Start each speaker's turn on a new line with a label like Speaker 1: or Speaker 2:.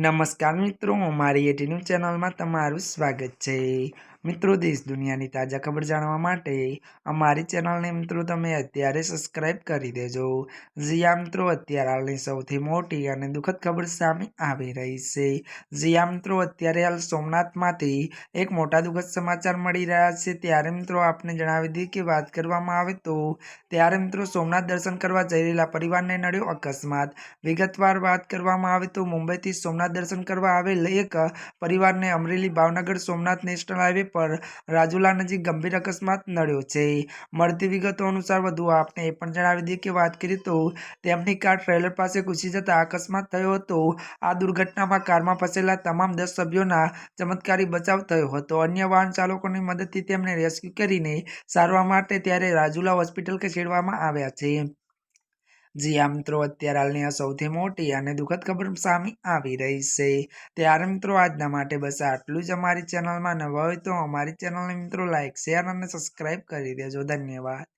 Speaker 1: નમસ્કાર મિત્રો અમારી એટીન્યૂઝ ચેનલમાં તમારું સ્વાગત છે. મિત્રો, દેશ દુનિયાની તાજા ખબર જાણવા માટે અમારી ચેનલને મિત્રો, તમે અત્યારે સબસ્ક્રાઈબ કરી દેજો. જીયા મિત્રો, અત્યારે હાલની સૌથી મોટી અને દુઃખદ ખબર સામે આવી રહી છે. જીયા મિત્રો, અત્યારે હાલ સોમનાથમાંથી એક મોટા દુઃખદ સમાચાર મળી રહ્યા છે. ત્યારે મિત્રો, આપને જણાવી દઈએ કે વાત કરવામાં આવે તો ત્યારે મિત્રો, સોમનાથ દર્શન કરવા જઈ રહેલા પરિવારને નડ્યો અકસ્માત. વિગતવાર વાત કરવામાં આવે તો મુંબઈથી સોમનાથ દર્શન કરવા આવેલ એક પરિવારને અમરેલી ભાવનગર સોમનાથ નેશનલ હાઈવે પર રાજુલા નજીક ગંભીર અકસ્માત નડ્યો છે. મળતી વિગતો અનુસાર વધુ આપને એ પણ જણાવી દઈએ કે વાત કરીએ તો તેમની કાર ટ્રેલર પાસે ઘૂસી જતા અકસ્માત થયો હતો. આ દુર્ઘટનામાં કારમાં ફસેલા તમામ દસ સભ્યોના ચમત્કારી બચાવ થયો હતો. અન્ય વાહન ચાલકોની મદદથી તેમને રેસ્ક્યુ કરીને સારવાર માટે ત્યારે રાજુલા હોસ્પિટલ ખસેડવામાં આવ્યા છે. જી આ મિત્રો, અત્યારે હાલની આ સૌથી મોટી અને દુઃખદ ખબર સામે આવી રહી છે. ત્યારે મિત્રો, આજના માટે બસ આટલું જ અમારી ચેનલમાં નવા હોય તો અમારી ચેનલને મિત્રો લાઇક શેર અને સબસ્ક્રાઈબ કરી દેજો. ધન્યવાદ.